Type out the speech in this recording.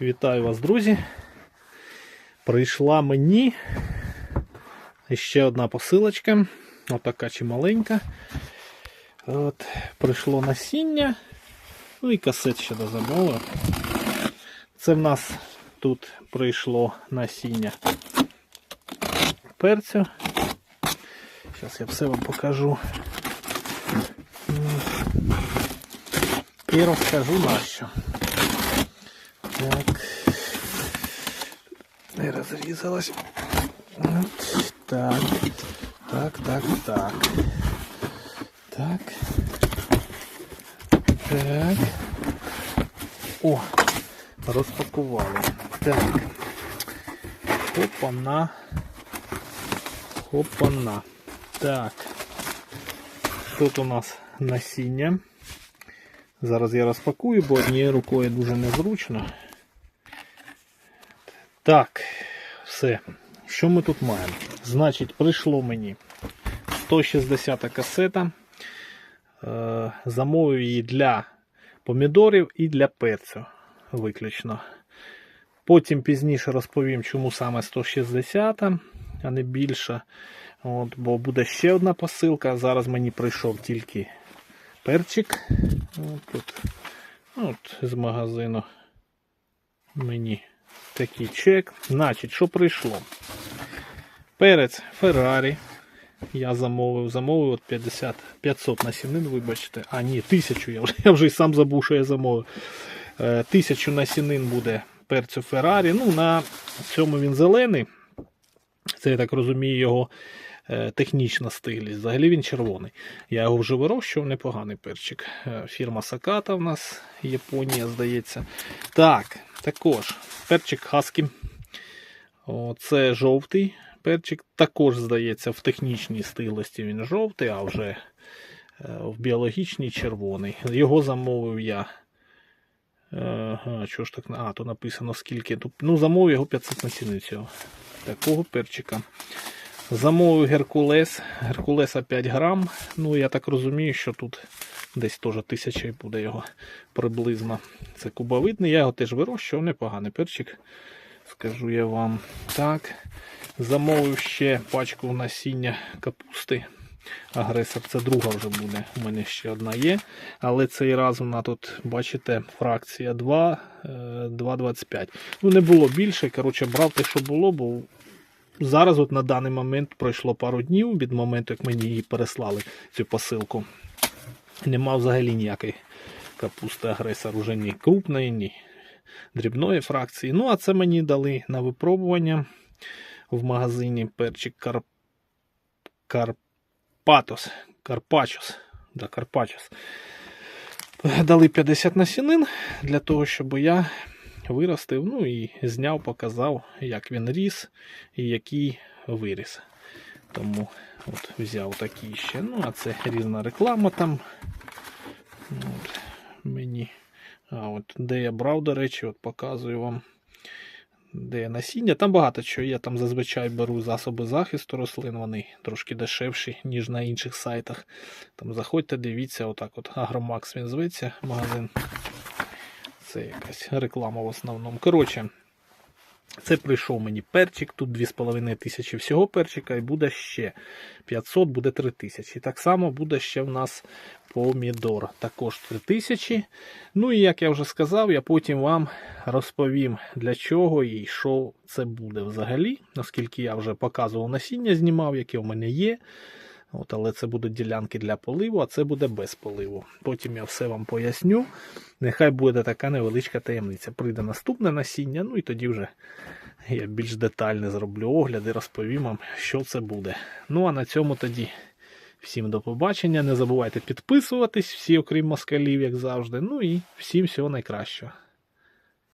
Вітаю вас, друзі. Прийшла мені ще одна посилочка. Отака чималенька. От, прийшло насіння. Ну і касет ще до замовив. Це в нас тут прийшло насіння перцю. Зараз я все вам покажу. І розкажу на що. Так. Не розрізалась. Так. Так, так, так. Так. Так. О, розпакували. Так. Хопана. Хопана. Так. Тут у нас насіння. Зараз я розпакую, бо однією рукою дуже незручно. Так, все. Що ми тут маємо? Значить, прийшло мені 160 касета. Е, замовив її для помідорів і для перцю виключно. Потім пізніше розповім, чому саме 160, а не більше. От, бо буде ще одна посилка. Зараз мені прийшов тільки перчик. От, тут, от з магазину мені такий чек. Значить, що прийшло? Перець Феррарі. Я замовив, замовив от 50, 500 насінин, вибачте. А, ні, 1000, я вже, я вже й сам забув, що я замовив. Е, 1000 насінин буде перцю Феррарі. Ну, на цьому він зелений. Це, я так розумію, його е, технічна стиглість. Взагалі він червоний. Я його вже вирощував, непоганий перчик. Е, Фірма Саката в нас, Японія, здається. Так, також перчик Хаскі. Це жовтий перчик. Також, здається, в технічній стиглості він жовтий, а вже е, в біологічній червоний. Його замовив я. Що ж так? А, то написано скільки. Ну, замовив його 500 насінин цього. Такого перчика. Замовив Геркулес. Геркулеса 5 грам. Ну, я так розумію, що тут десь теж тисяча буде його приблизно. Це кубовидний. Я його теж вирощував, непоганий перчик. Скажу я вам. Так. Замовив ще пачку насіння капусти. Агресор це друга вже буде. У мене ще одна є. Але цей раз вона тут, бачите, фракція 2, е, 2,25. Ну, не було більше. Коротше, брав те, що було, бо зараз, от на даний момент, пройшло пару днів від моменту, як мені її переслали, цю посилку. Нема взагалі ніякої капусти агресор, уже ні крупної, ні дрібної фракції. Ну, а це мені дали на випробування в магазині перчик Кар... Карпатос. Карпачос. Да, Карпачос. Дали 50 насінин для того, щоб я виростив, ну і зняв, показав, як він ріс і який виріс. Тому от взяв такі ще. Ну, а це різна реклама там. От, мені. А от де я брав, до речі, от показую вам. Де є насіння. Там багато чого є. Там зазвичай беру засоби захисту рослин, вони трошки дешевші, ніж на інших сайтах. Там заходьте, дивіться, отак от Агромакс він зветься, магазин. Це якась реклама в основному. Коротше, це прийшов мені перчик, тут 2,5 тисячі всього перчика, і буде ще 500, буде 3 тисячі. Так само буде ще в нас помідор. Також 3 тисячі. Ну і як я вже сказав, я потім вам розповім для чого і що це буде взагалі. Наскільки я вже показував насіння, знімав, яке в мене є. От, але це будуть ділянки для поливу, а це буде без поливу. Потім я все вам поясню. Нехай буде така невеличка таємниця. Прийде наступне насіння, ну і тоді вже я більш детально зроблю огляд і розповім вам, що це буде. Ну а на цьому тоді всім до побачення. Не забувайте підписуватись, всі, окрім москалів, як завжди. Ну і всім всього найкращого.